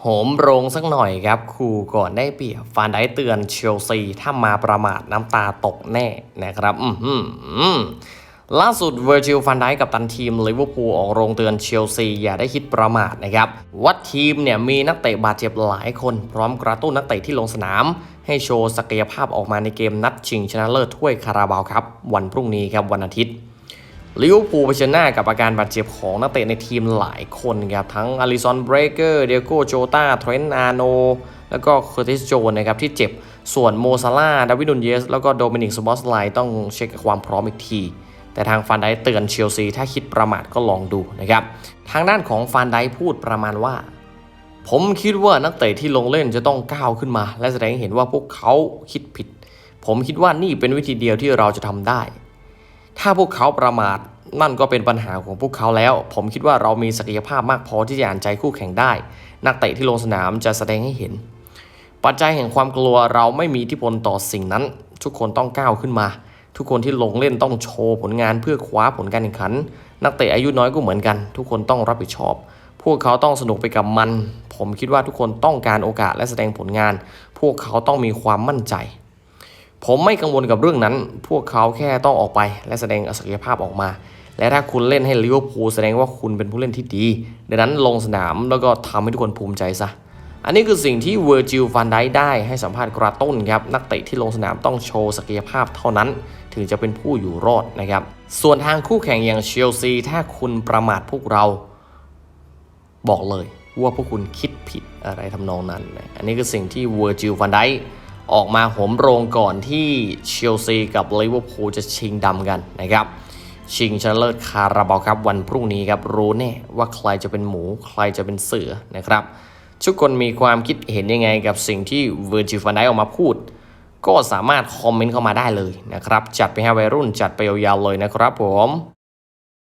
โหมโรงสักหน่อยครับครูก่อนได้เปรียบฟานได้เตือนเชลซี ถ้ามาประมาทน้ำตาตกแน่นะครับ อือหือล่าสุดเวอร์จิลฟันไดกับตันทีมลิเวอร์พูลออกโรงเตือนเชลซี อย่าได้คิดประมาทนะครับว่าทีมเนี่ยมีนักเตะบาดเจ็บหลายคนพร้อมกระตุ้นนักเตะที่ลงสนาม ให้โชว์ศักยภาพออกมาในเกมนัดชิงชนะเลิศถ้วยคาราบาวครับ วันพรุ่งนี้ครับวันอาทิตย์ ลิเวอร์พูลเผชิญหน้ากับอาการบาดเจ็บของนักเตะในทีมหลายคนครับทั้งอลิซอนเบรเกอร์เดียโกโจตาเทรนต์อาโน แล้วก็เคอร์ติสโจนนะครับที่เจ็บส่วนโมซาลาดาวิดนุนเยส แล้วก็โดมินิกสบอสไลต้องเช็คความพร้อมอีกที แต่ทางฟานไดเตือนเชลซีถ้าคิดประมาทก็ลองดูนะครับทางด้านของฟานไดพูดประมาณว่า ผมคิดว่านักเตะที่ลงเล่นจะต้องก้าวขึ้นมา และแสดงให้เห็นว่าพวกเขาคิดผิด ผมคิดว่านี่เป็นวิธีเดียวที่เราจะทำได้ ถ้าพวกเขาประมาทนั่นก็เป็นปัญหาของพวกเขาแล้ว ผมคิดว่าเรามีศักยภาพมากพอที่จะอ่านใจคู่แข่งได้ นักเตะที่ลงสนามจะแสดงให้เห็น ปัจจัยแห่งความกลัวเราไม่มีอิทธิพลต่อสิ่งนั้น ทุกคนต้องก้าวขึ้นมา ทุกคนที่ลงเล่นต้องโชว์ผลงานเพื่อคว้าผลการแข่งขัน นักเตะอายุน้อยก็เหมือนกัน ทุกคนต้องรับผิดชอบ พวกเขาต้องสนุกไปกับมัน ผมคิดว่าทุกคนต้องการโอกาสและแสดงผลงาน พวกเขาต้องมีความมั่นใจ ผมไม่กังวลกับเรื่องนั้น พวกเขาแค่ต้องออกไป และแสดงศักยภาพออกมา และถ้าคุณเล่นให้ลิเวอร์พูลแสดงว่าคุณเป็นผู้เล่นที่ดี ดังนั้นลงสนามแล้วก็ทำให้ทุกคนภูมิใจซะ อันนี้คือสิ่งที่เวอร์จิลฟันไดได้ให้สัมภาษณ์กระตุ้นครับ นักเตะที่ลงสนามต้องโชว์ศักยภาพเท่านั้น ถึงจะเป็นผู้อยู่รอดนะครับ ส่วนทางคู่แข่งอย่างเชลซีถ้าคุณประมาทพวกเรา บอกเลยว่าพวกคุณคิดผิดอะไรทำนองนั้นนะอันนี้คือสิ่งที่เวอร์จิลฟันได ออกมาโหมโรงก่อนที่เชลซีกับลิเวอร์พูลจะชิงดำกันนะครับชิงชนะเลิศคาราบาวครับวันพรุ่งนี้ครับรู้แน่ว่าใครจะเป็นหมูใครจะเป็นเสือนะครับ ทุกคนมีความคิดเห็นยังไงกับสิ่งที่เวอร์จิฟันไดออกมาพูด ก็สามารถคอมเมนต์เข้ามาได้เลยนะครับ จัดไปให้วัยรุ่นจัดไปยาวๆเลยนะครับผม